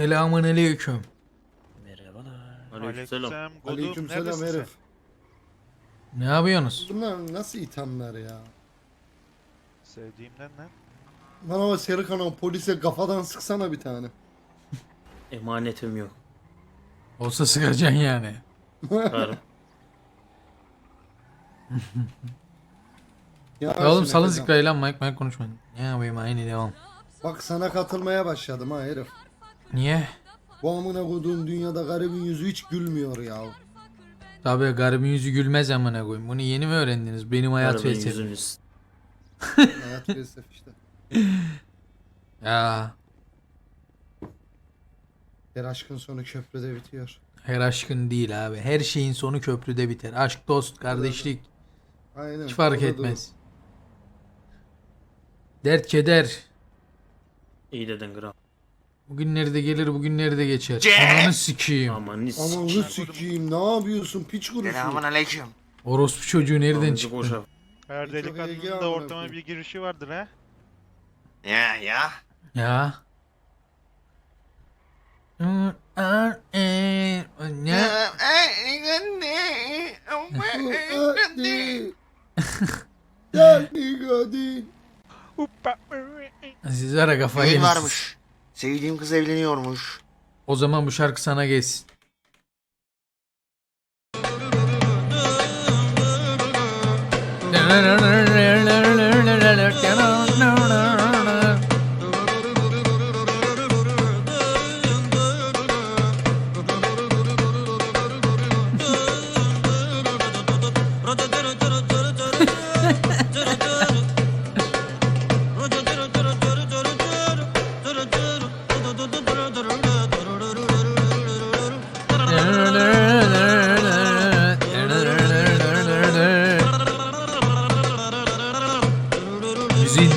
Selamun aleyküm. Merhabalar. Aleykümselam. Godum, Aleykümselam neredesin herif. Ne yapıyorsunuz? Bunlar nasıl ithamlar ya? Sevdiğimden lan. Lan o Serkan polise kafadan sıksana bir tane. Emanetim yok. Olsa sıkacaksın yani. Karım. Ya Ya oğlum salın kızım. zikrayı lan Mike Mike konuşmayın. Ne yapayım aynı devam. Bak sana katılmaya başladım ha herif. Niye? Bu amına koyduğun dünyada garibin yüzü hiç gülmüyor ya. Tabii garibin yüzü gülmez amına koyayım. Bunu yeni mi öğrendiniz? Benim hayat Karımın felsefem. yüzünüz. Hayat felsef işte. Ya Her aşkın sonu köprüde bitiyor. her aşkın değil abi. Her şeyin sonu köprüde biter. Aşk, dost, kardeşlik Aynen. hiç fark o da etmez. Dert, keder. İyi dedin kral. Bugünleri de gelir, bugünleri de geçer. Ananı sikeyim. Aman ne doğru. Aman sikiyim. ne yapıyorsun piç kurusu. Selamun aleyküm. Orospu çocuğu nereden Amcık çıktı? boşa. Her Çok ilgi delikanlının da ortama bir girişi vardır ha. Ya ya. Ya. Ne? Hadi. Gel Nigodin. Siz ara kafayı Neyin yemişsiniz. varmış? Sevdiğim kız evleniyormuş. O zaman bu şarkı sana gelsin.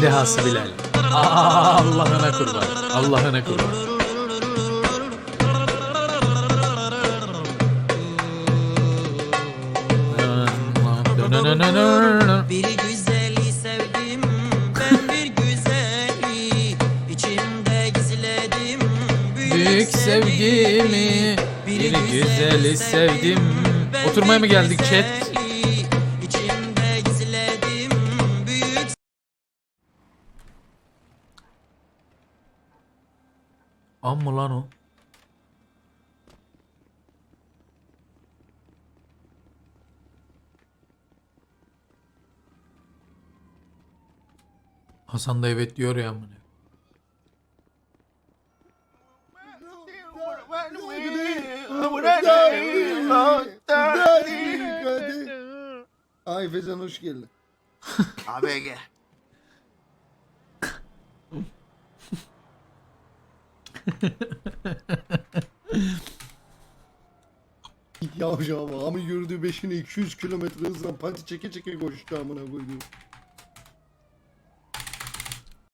Dehası Bilal. Aa, Allah'ına kurban. Allah'ına kurban. Bir güzeli sevdim ben bir güzeli içimde gizledim Büyük sevgimi bir güzeli sevdim. Oturmaya mı geldik chat? Amma lan o. Hasan da evet diyor ya amına. Ay Fezan hoş geldin. ABG. Yavşağım ama gördüğü beşini 200 kilometre hızla pati çeke çeke koştu amına koyduğum.